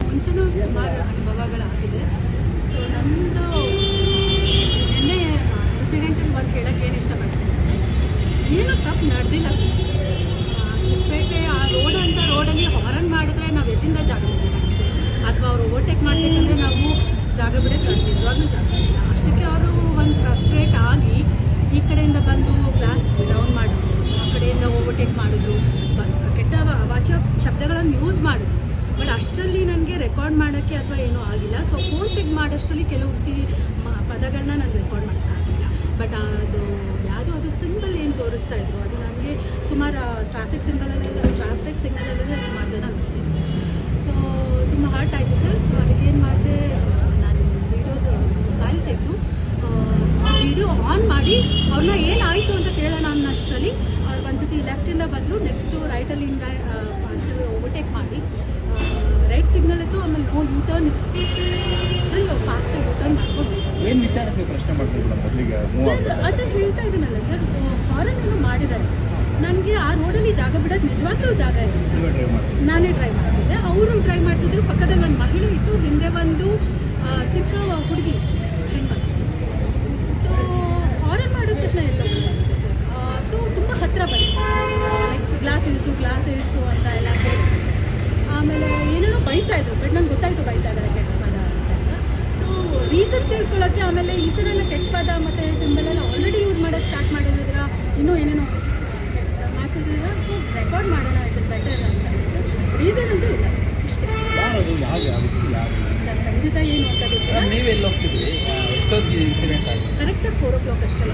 ಮುಂಚೆನೂ ಸುಮಾರು ಅನುಭವಗಳಾಗಿದೆ ಸೊ ನಂದು ನಿನ್ನೆ ಇನ್ಸಿಡೆಂಟಲ್ಲಿ ಒಂದು ಹೇಳಕ್ಕೆ ಏನು ಇಷ್ಟಪಡ್ತೀನಿ ಏನು ತಪ್ಪು ನಡೆದಿಲ್ಲ ಸರ್. ಚಿಕ್ಕಪೇಟೆ, ಆ ರೋಡ್ ಅಂತ ರೋಡಲ್ಲಿ ಹಾರನ್ ಮಾಡಿದ್ರೆ ನಾವು ಎಲ್ಲಿಂದ ಜಾಗ ಅಥವಾ ಅವರು ಓವರ್ಟೇಕ್ ಮಾಡಬೇಕಂದ್ರೆ ನಾವು ಜಾಗ ಬಿಡೋಕ್ಕೆ, ನಿಜವಾಗ್ಲೂ ಜಾಗ ಅವರು ಒಂದು ಫ್ರಸ್ಟ್ರೇಟ್ ಆಗಿ ಈ ಕಡೆಯಿಂದ ಬಂದು ಗ್ಲಾಸ್ ಡೌನ್ ಮಾಡೋದು ಆ ಕಡೆಯಿಂದ ಓವರ್ಟೇಕ್ ಮಾಡೋದು ಬ- ವಾಚ ಶಬ್ದಗಳನ್ನು ಯೂಸ್ ಮಾಡಿದ್ರು. ಬಟ್ ಅಷ್ಟರಲ್ಲಿ ನನಗೆ ರೆಕಾರ್ಡ್ ಮಾಡೋಕ್ಕೆ ಅಥವಾ ಏನೂ ಆಗಿಲ್ಲ. ಸೊ ಫೋನ್ ತೆಗ್ ಮಾಡೋಷ್ಟರಲ್ಲಿ ಕೆಲವು ಸಿ, ಮ- ಪದಗಳನ್ನ ನಾನು ರೆಕಾರ್ಡ್ ಮಾಡೋಕ್ಕಾಗಿಲ್ಲ ಬಟ್ ಅದು ಯಾವುದೋ ಅದು ಸಿಂಬಲ್ ಏನು ತೋರಿಸ್ತಾ ಇದ್ರು. ಅದು ನನಗೆ ಸುಮಾರು ಟ್ರಾಫಿಕ್ ಸಿಂಬಲಲ್ಲೆಲ್ಲ ಟ್ರಾಫಿಕ್ ಸಿಗ್ನಲಲ್ಲೆಲ್ಲ ಸುಮಾರು ಜನ ನೋಡ್ತಿದ್ರು ಸೊ ತುಂಬ ಹರ್ಟ್ ಆಯಿತು ಸರ್ ಸೊ ಅದಕ್ಕೆ ಏನು ಮಾಡಿದೆ ನಾನು ವೀಡಿಯೋದು ಮೊಬೈಲ್ ತೆಗೆದು ವೀಡಿಯೋ ಆನ್ ಮಾಡಿ, ಅವ್ರನ್ನ ಏನಾಯಿತು ಅಂತ ಕೇಳೋಣ ಅನ್ನೋಷ್ಟರಲ್ಲಿ ಲೆಫ್ಟಿಂದ ಬಂದರು ನೆಕ್ಸ್ಟು ರೈಟಲ್ಲಿಂದ ಫಾಸ್ಟ್ ಓವರ್ಟೇಕ್ ಮಾಡಿ ರೈಟ್ ಸಿಗ್ನಲ್ ಇತ್ತು ಆಮೇಲೆ ನೋ ಯೂ ಟರ್ನ್ ಇತ್ತು. ಸ್ಟಿಲ್ ಫಾಸ್ಟಾಗಿ ಯೂ ಟರ್ನ್ ಮಾಡ್ಕೊಂಡು ಏನು ವಿಚಾರಕ್ಕೆ ಪ್ರಶ್ನೆ ಮಾಡ್ತಿದ್ರು ಮೊದಲಿಗೆ? ಸರ್ ಅದೇ ಹೇಳ್ತಾ ಇದ್ದೀನಲ್ಲ ಸರ್ ಫಾರನ್ ಏನೋ ಮಾಡಿದ್ದಾರೆ. ನನಗೆ ಆ ರೋಡಲ್ಲಿ ಜಾಗ ಬಿಡೋದು ನಿಜವಾಗ್ಲೂ ಜಾಗ ಇದೆ ನಾನೇ ಡ್ರೈವ್ ಮಾಡ್ತಿದ್ದೆ. ಅವರು ಟ್ರೈ ಮಾಡ್ತಿದ್ರು. ಪಕ್ಕದಲ್ಲಿ ಒಂದು ಮಹಿಳೆ ಇತ್ತು. ಹಿಂದೆ ಒಂದು ಚಿಕ್ಕ ಹುಡುಗಿ ಹೆಣ್ಮಕ್ಳು ಸೊ ಆರನ್ ಮಾಡಿದ ತಕ್ಷಣ ಎಲ್ಲ ಗೊತ್ತಾಗುತ್ತೆ ಸರ್ ಸೊ ತುಂಬ ಹತ್ತಿರ ಬಂತು ಲೈಕ್ ಗ್ಲಾಸ್ ಇಳಿಸು ಅಂತ ಎಲ್ಲ ಆಮೇಲೆ ಏನೇನೋ ಬೈತಾ ಇದ್ರು ಬಟ್ ನಂಗೆ ಗೊತ್ತಾಯ್ತು ಬೈತಾ ಇದ್ದಾರೆ ಕೆಟ್ಟ ಪದ ಅಂತ. ಸೊ ರೀಸನ್ ತಿಳ್ಕೊಳ್ಳೋಕ್ಕೆ ಆಮೇಲೆ ಈ ಥರ ಎಲ್ಲ ಕೆಟ್ಟ ಪದ ಮತ್ತು ಸಿಂಬಲ್ ಎಲ್ಲ ಆಲ್ರೆಡಿ ಯೂಸ್ ಮಾಡೋಕ್ಕೆ ಸ್ಟಾರ್ಟ್ ಮಾಡಿದ್ರ ಇನ್ನೂ ಏನೇನೋ ಕೆಟ್ಟ ಮಾಡ್ತಿದ್ದೀರ ಸೊ ರೆಕಾರ್ಡ್ ಮಾಡೋಣ ಇಸ್ ಬೆಟರ್ ಅಂತ ರೀಸನ್ ಅಂತೂ ಇಲ್ಲ ಸರ್ ಇಷ್ಟೇ. ಸರ್ ಖಂಡಿತ ಏನು ಅಂತ ಗೊತ್ತಿಲ್ಲ. ಫೋರ್ ಓ ಕ್ಲಾಕ್ ಕರೆಕ್ಟಾಗಿ